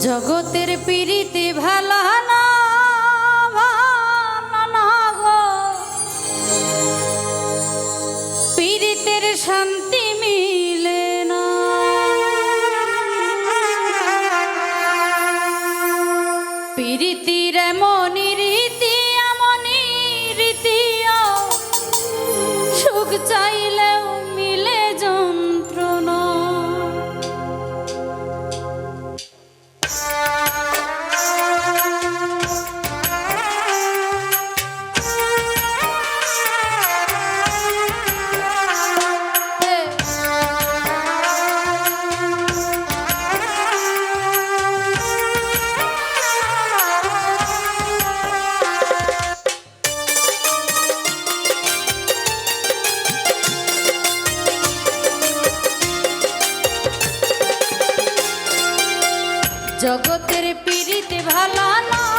জগতের পিড়িতে ভালো না পীড়িতের শান্তি মিলে জগতের পিড়িতে ভালা না।